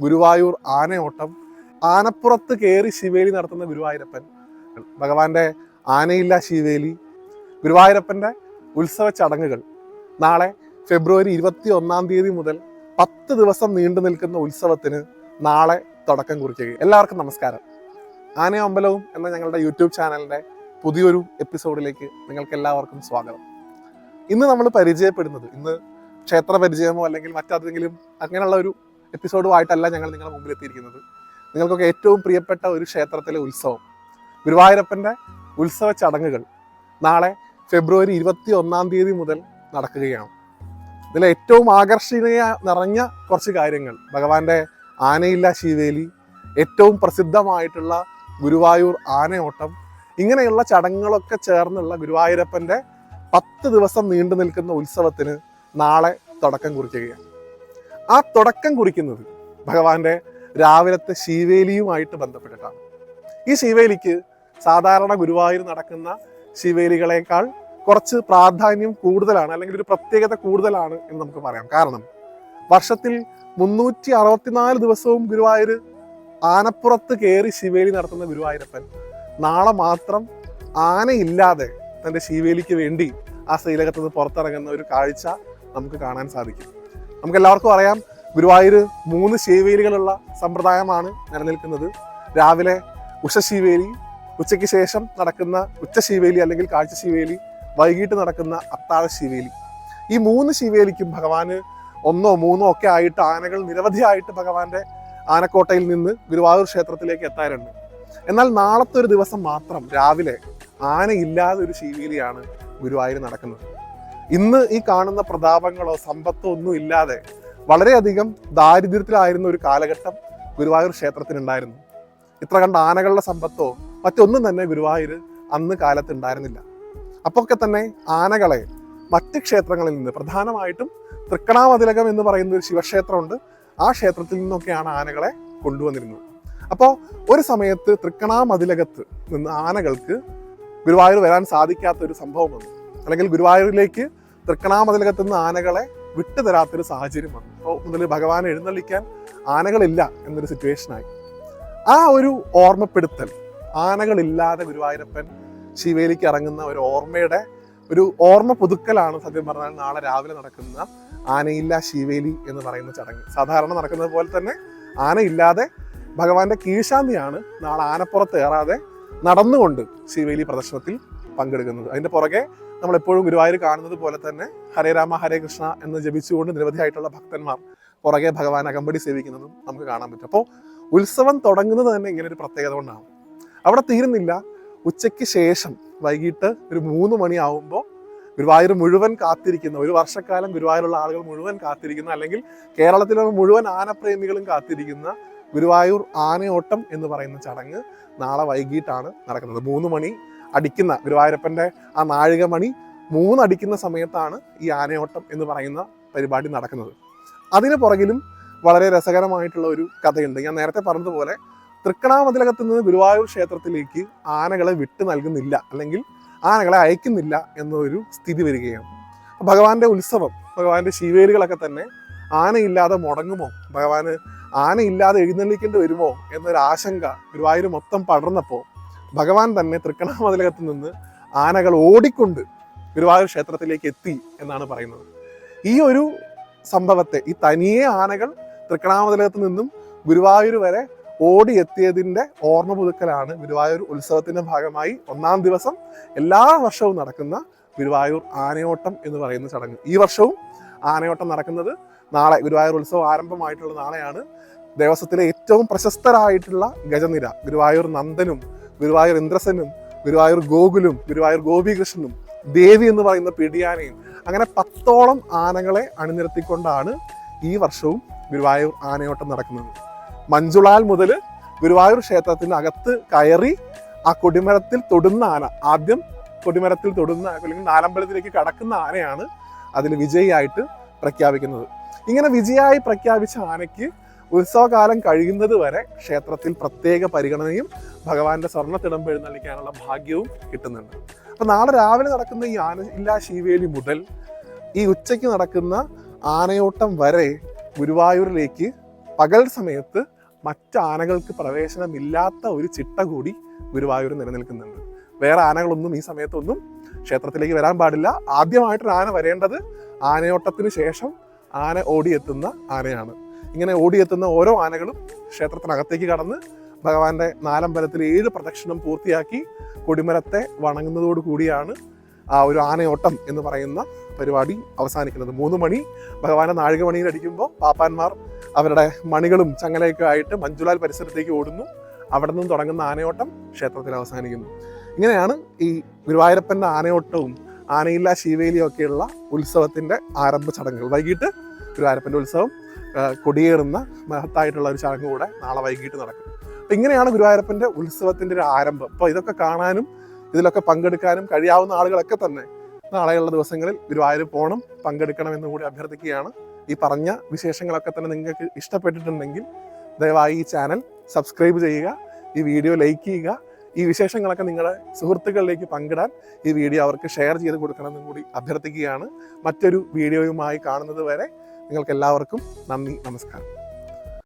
ഗുരുവായൂർ ആനയോട്ടം. ആനപ്പുറത്ത് കയറി ശിവേലി നടത്തുന്ന ഗുരുവായൂരപ്പൻ. ഭഗവാന്റെ ആനയില്ല ശിവേലി. ഗുരുവായൂരപ്പന്റെ ഉത്സവ ചടങ്ങുകൾ. നാളെ ഫെബ്രുവരി ഇരുപത്തി ഒന്നാം തീയതി മുതൽ പത്ത് ദിവസം നീണ്ടു നിൽക്കുന്ന ഉത്സവത്തിന് നാളെ തുടക്കം കുറിക്കുക. എല്ലാവർക്കും നമസ്കാരം. ആനയും അമ്പലവും എന്ന ഞങ്ങളുടെ യൂട്യൂബ് ചാനലിന്റെ പുതിയൊരു എപ്പിസോഡിലേക്ക് നിങ്ങൾക്ക് എല്ലാവർക്കും സ്വാഗതം. ഇന്ന് നമ്മൾ പരിചയപ്പെടുന്നത് ഇന്ന് ക്ഷേത്ര പരിചയമോ അല്ലെങ്കിൽ മറ്റേതെങ്കിലും അങ്ങനെയുള്ള ഒരു എപ്പിസോഡുമായിട്ടല്ല ഞങ്ങൾ നിങ്ങളുടെ മുമ്പിൽ എത്തിയിരിക്കുന്നത് നിങ്ങൾക്കൊക്കെ ഏറ്റവും പ്രിയപ്പെട്ട ഒരു ക്ഷേത്രത്തിലെ ഉത്സവം. ഗുരുവായൂരപ്പന്റെ ഉത്സവ ചടങ്ങുകൾ നാളെ ഫെബ്രുവരി ഇരുപത്തി ഒന്നാം തീയതി മുതൽ നടക്കുകയാണ്. ഇതിലെ ഏറ്റവും ആകർഷണീയ നിറഞ്ഞ കുറച്ച് കാര്യങ്ങൾ. ഭഗവാന്റെ ആനയില്ല ശീവേലി ഏറ്റവും പ്രസിദ്ധമായിട്ടുള്ള ഗുരുവായൂർ ആനയോട്ടം ഇങ്ങനെയുള്ള ചടങ്ങുകളൊക്കെ ചേർന്നുള്ള ഗുരുവായൂരപ്പന്റെ പത്ത് ദിവസം നീണ്ടു നിൽക്കുന്ന ഉത്സവത്തിന് നാളെ തുടക്കം കുറിക്കുകയാണ്. ആ തുടക്കം കുറിക്കുന്നത് ഭഗവാന്റെ രാവിലത്തെ ശിവേലിയുമായിട്ട് ബന്ധപ്പെട്ടിട്ടാണ്. ഈ ശിവേലിക്ക് സാധാരണ ഗുരുവായൂർ നടക്കുന്ന ശിവേലികളെക്കാൾ കുറച്ച് പ്രാധാന്യം കൂടുതലാണ് അല്ലെങ്കിൽ ഒരു പ്രത്യേകത കൂടുതലാണ് എന്ന് നമുക്ക് പറയാം. കാരണം വർഷത്തിൽ മുന്നൂറ്റി അറുപത്തിനാല് ദിവസവും ഗുരുവായൂർ ആനപ്പുറത്ത് കയറി ശിവേലി നടത്തുന്ന ഗുരുവായൂരപ്പൻ നാളെ മാത്രം ആനയില്ലാതെ തന്റെ ശിവേലിക്ക് വേണ്ടി ആ ശ്രീലകത്ത് നിന്ന് പുറത്തിറങ്ങുന്ന ഒരു കാഴ്ച നമുക്ക് കാണാൻ സാധിക്കും. നമുക്ക് എല്ലാവർക്കും അറിയാം ഗുരുവായൂർ മൂന്ന് ശിവേലികളുള്ള സമ്പ്രദായമാണ് നിലനിൽക്കുന്നത്. രാവിലെ ഉഷശീവേലി ഉച്ചയ്ക്ക് ശേഷം നടക്കുന്ന ഉച്ച ശിവേലി അല്ലെങ്കിൽ കാഴ്ച ശിവേലി വൈകിട്ട് നടക്കുന്ന അത്താഴ ശിവേലി. ഈ മൂന്ന് ശിവേലിക്കും ഭഗവാന് ഒന്നോ മൂന്നോ ഒക്കെ ആയിട്ട് ആനകൾ നിരവധിയായിട്ട് ഭഗവാന്റെ ആനക്കോട്ടയിൽ നിന്ന് ഗുരുവായൂർ ക്ഷേത്രത്തിലേക്ക് എത്താറുണ്ട്. എന്നാൽ നാളത്തെ ഒരു ദിവസം മാത്രം രാവിലെ ആനയില്ലാതെ ഒരു ശിവേലിയാണ് ഗുരുവായൂർ നടക്കുന്നത്. ഇന്ന് ഈ കാണുന്ന പ്രതാപങ്ങളോ സമ്പത്തോ ഒന്നും ഇല്ലാതെ വളരെയധികം ദാരിദ്ര്യത്തിലായിരുന്ന ഒരു കാലഘട്ടം ഗുരുവായൂർ ക്ഷേത്രത്തിനുണ്ടായിരുന്നു. ഇത്ര കണ്ട ആനകളുടെ സമ്പത്തോ മറ്റൊന്നും തന്നെ ഗുരുവായൂർ അന്ന് കാലത്ത് ഉണ്ടായിരുന്നില്ല അപ്പൊക്കെ തന്നെ ആനകളെ മറ്റ് ക്ഷേത്രങ്ങളിൽ നിന്ന് പ്രധാനമായിട്ടും തൃക്കണാമതിലകം എന്ന് പറയുന്ന ഒരു ശിവക്ഷേത്രമുണ്ട്. ആ ക്ഷേത്രത്തിൽ നിന്നൊക്കെയാണ് ആനകളെ കൊണ്ടുവന്നിരുന്നത്. അപ്പോൾ ഒരു സമയത്ത് തൃക്കണാമതിലകത്ത് നിന്ന് ആനകൾക്ക് ഗുരുവായൂർ വരാൻ സാധിക്കാത്ത ഒരു സംഭവം വന്നു. അല്ലെങ്കിൽ ഗുരുവായൂരിലേക്ക് തൃക്കണാമതിലകത്തുനിന്ന് ആനകളെ വിട്ടുതരാത്തൊരു സാഹചര്യം വന്നു. അപ്പോൾ മുതൽ ഭഗവാനെ എഴുന്നള്ളിക്കാൻ ആനകളില്ല എന്നൊരു സിറ്റുവേഷനായി ആ ഒരു ഓർമ്മപ്പെടുത്തൽ ആനകളില്ലാതെ ഗുരുവായൂരപ്പൻ ശിവേലിക്ക് ഇറങ്ങുന്ന ഒരു ഓർമ്മയുടെ ഒരു ഓർമ്മ പുതുക്കലാണ് സത്യം പറഞ്ഞാൽ നാളെ രാവിലെ നടക്കുന്ന ആനയില്ല ശിവേലി എന്ന് പറയുന്ന ചടങ്ങ്. സാധാരണ നടക്കുന്നത് പോലെ തന്നെ ആനയില്ലാതെ ഭഗവാന്റെ കീഴ്ശാന്തിയാണ് നാളെ ആനപ്പുറത്ത് ഏറാതെ നടന്നുകൊണ്ട് ശിവേലി പ്രദർശനത്തിൽ പങ്കെടുക്കുന്നത്. അതിന്റെ പുറകെ നമ്മൾ എപ്പോഴും ഗുരുവായൂർ കാണുന്നത് പോലെ തന്നെ ഹരേ രാമ ഹരേ കൃഷ്ണ എന്ന് ജപിച്ചുകൊണ്ട് നിരവധിയായിട്ടുള്ള ഭക്തന്മാർ പുറകെ ഭഗവാൻ അകമ്പടി സേവിക്കുന്നതും നമുക്ക് കാണാൻ പറ്റും. അപ്പോൾ ഉത്സവം തുടങ്ങുന്നത് തന്നെ ഇങ്ങനെ ഒരു പ്രത്യേകത കൊണ്ടാണ്. അവിടെ തീരുന്നില്ല. ഉച്ചയ്ക്ക് ശേഷം വൈകിട്ട് ഒരു മൂന്ന് മണിയാവുമ്പോൾ ഗുരുവായൂർ മുഴുവൻ കാത്തിരിക്കുന്ന ഒരു വർഷക്കാലം ഗുരുവായൂരുള്ള ആളുകൾ മുഴുവൻ കാത്തിരിക്കുന്ന അല്ലെങ്കിൽ കേരളത്തിലെ മുഴുവൻ ആനപ്രേമികളും കാത്തിരിക്കുന്ന ഗുരുവായൂർ ആനയോട്ടം എന്ന് പറയുന്ന ചടങ്ങ് നാളെ വൈകിട്ടാണ് നടക്കുന്നത്. മൂന്ന് മണി അടിക്കുന്ന ഗുരുവായൂരപ്പന്റെ ആ നാഴിക മണി മൂന്നടിക്കുന്ന സമയത്താണ് ഈ ആനയോട്ടം എന്ന് പറയുന്ന പരിപാടി നടക്കുന്നത്. അതിന് പുറകിലും വളരെ രസകരമായിട്ടുള്ള ഒരു കഥയുണ്ട്. ഞാൻ നേരത്തെ പറഞ്ഞതുപോലെ തൃക്കണാമതിലകത്ത് നിന്ന് ഗുരുവായൂർ ക്ഷേത്രത്തിലേക്ക് ആനകളെ വിട്ടു നൽകുന്നില്ല അല്ലെങ്കിൽ ആനകളെ അയക്കുന്നില്ല എന്നൊരു സ്ഥിതി വരികയാണ്. ഭഗവാന്റെ ഉത്സവം ഭഗവാന്റെ ശിവേലികളൊക്കെ തന്നെ ആനയില്ലാതെ മുടങ്ങുമോ? ഭഗവാന് ആനയില്ലാതെ എഴുന്നള്ളിക്കേണ്ടി വരുമോ എന്നൊരു ആശങ്ക ഗുരുവായൂർ മൊത്തം പടർന്നപ്പോൾ ഭഗവാൻ തന്നെ തൃക്കണാമതിലകത്ത് നിന്ന് ആനകൾ ഓടിക്കൊണ്ട് ഗുരുവായൂർ ക്ഷേത്രത്തിലേക്ക് എത്തി എന്നാണ് പറയുന്നത്. ഈ ഒരു സംഭവത്തെ ഈ തനിയെ ആനകൾ തൃക്കണാമതിലകത്ത് നിന്നും ഗുരുവായൂർ വരെ ഓടിയെത്തിയതിന്റെ ഓർമ്മ പുതുക്കലാണ് ഗുരുവായൂർ ഉത്സവത്തിന്റെ ഭാഗമായി ഒന്നാം ദിവസം എല്ലാ വർഷവും നടക്കുന്ന ഗുരുവായൂർ ആനയോട്ടം എന്ന് പറയുന്ന ചടങ്ങ്. ഈ വർഷവും ആനയോട്ടം നടക്കുന്നത് നാളെ ഗുരുവായൂർ ഉത്സവം ആരംഭമായിട്ടുള്ള നാളെയാണ്. ദേവസ്വത്തിലെ ഏറ്റവും പ്രശസ്തരായിട്ടുള്ള ഗജനിര ഗുരുവായൂർ നന്ദനും ഗുരുവായൂർ ഇന്ദ്രസനും ഗുരുവായൂർ ഗോകുലും ഗുരുവായൂർ ഗോപികൃഷ്ണനും ദേവി എന്ന് പറയുന്ന പിടിയാനയും അങ്ങനെ പത്തോളം ആനകളെ അണിനിരത്തിക്കൊണ്ടാണ് ഈ വർഷവും ഗുരുവായൂർ ആനയോട്ടം നടക്കുന്നത്. മഞ്ജുളാൽ മുതൽ ഗുരുവായൂർ ക്ഷേത്രത്തിന് അകത്ത് കയറി ആ കൊടിമരത്തിൽ തൊടുന്ന ആന ആദ്യം കൊടിമരത്തിൽ തൊടുന്ന അല്ലെങ്കിൽ നാലമ്പലത്തിലേക്ക് കടക്കുന്ന ആനയാണ് അതിൽ വിജയിയായിട്ട് പ്രഖ്യാപിക്കുന്നത്. ഇങ്ങനെ വിജയായി പ്രഖ്യാപിച്ച ആനയ്ക്ക് ഉത്സവകാലം കഴിയുന്നത് വരെ ക്ഷേത്രത്തിൽ പ്രത്യേക പരിഗണനയും ഭഗവാന്റെ സ്വർണ തിടമ്പ് എഴുന്നള്ളിക്കാനുള്ള ഭാഗ്യവും കിട്ടുന്നുണ്ട്. അപ്പൊ നാളെ രാവിലെ നടക്കുന്ന ഈ ആന ഇല്ലാ ശിവേലി മുതൽ ഈ ഉച്ചയ്ക്ക് നടക്കുന്ന ആനയോട്ടം വരെ ഗുരുവായൂരിലേക്ക് പകൽ സമയത്ത് മറ്റ് ആനകൾക്ക് പ്രവേശനമില്ലാത്ത ഒരു ചിട്ട കൂടി ഗുരുവായൂർ നിലനിൽക്കുന്നുണ്ട്. വേറെ ആനകളൊന്നും ഈ സമയത്തൊന്നും ക്ഷേത്രത്തിലേക്ക് വരാൻ പാടില്ല. ആദ്യമായിട്ടൊരു ആന വരേണ്ടത് ആനയോട്ടത്തിന് ശേഷം ആന ഓടിയെത്തുന്ന ആനയാണ്. ഇങ്ങനെ ഓടിയെത്തുന്ന ഓരോ ആനകളും ക്ഷേത്രത്തിനകത്തേക്ക് കടന്ന് ഭഗവാന്റെ നാലമ്പലത്തിൽ ഏഴ് പ്രദക്ഷിണം പൂർത്തിയാക്കി കൊടിമരത്തെ വണങ്ങുന്നതോടു കൂടിയാണ് ആ ഒരു ആനയോട്ടം എന്ന് പറയുന്ന പരിപാടി അവസാനിക്കുന്നത്. മൂന്ന് മണി ഭഗവാന്റെ നാഴികമണിയിൽ അടിക്കുമ്പോൾ പാപ്പാന്മാർ അവരുടെ മണികളും ചങ്ങലയൊക്കെ ആയിട്ട് മഞ്ജുലാൽ പരിസരത്തേക്ക് ഓടുന്നു. അവിടെ നിന്ന് തുടങ്ങുന്ന ആനയോട്ടം ക്ഷേത്രത്തിൽ അവസാനിക്കുന്നു. ഇങ്ങനെയാണ് ഈ ഗുരുവായൂരപ്പന്റെ ആനയോട്ടവും ആനയില്ല ശീവേലിയും ഒക്കെയുള്ള ഉത്സവത്തിന്റെ ആരംഭ ചടങ്ങുകൾ. വൈകിട്ട് ഗുരുവായൂരപ്പന്റെ ഉത്സവം കൊടിയേറുന്ന മഹത്തായിട്ടുള്ള ഒരു ചടങ്ങ് കൂടെ നാളെ വൈകിട്ട് നടക്കും. അപ്പം ഇങ്ങനെയാണ് ഗുരുവായൂരപ്പന്റെ ഉത്സവത്തിന്റെ ഒരു ആരംഭം. അപ്പോൾ ഇതൊക്കെ കാണാനും ഇതിലൊക്കെ പങ്കെടുക്കാനും കഴിയാവുന്ന ആളുകളൊക്കെ തന്നെ നാളെയുള്ള ദിവസങ്ങളിൽ ഗുരുവായൂർ പോകണം പങ്കെടുക്കണം എന്ന് കൂടി അഭ്യർത്ഥിക്കുകയാണ്. ഈ പറഞ്ഞ വിശേഷങ്ങളൊക്കെ തന്നെ നിങ്ങൾക്ക് ഇഷ്ടപ്പെട്ടിട്ടുണ്ടെങ്കിൽ ദയവായി ഈ ചാനൽ സബ്സ്ക്രൈബ് ചെയ്യുക ഈ വീഡിയോ ലൈക്ക് ചെയ്യുക ഈ വിശേഷങ്ങളൊക്കെ നിങ്ങളുടെ സുഹൃത്തുക്കളിലേക്ക് പങ്കിടാൻ ഈ വീഡിയോ അവർക്ക് ഷെയർ ചെയ്ത് കൊടുക്കണമെന്നും കൂടി അഭ്യർത്ഥിക്കുകയാണ്. മറ്റൊരു വീഡിയോയുമായി കാണുന്നത് വരെ നിങ്ങൾക്ക് എല്ലാവർക്കും നന്ദി നമസ്കാരം.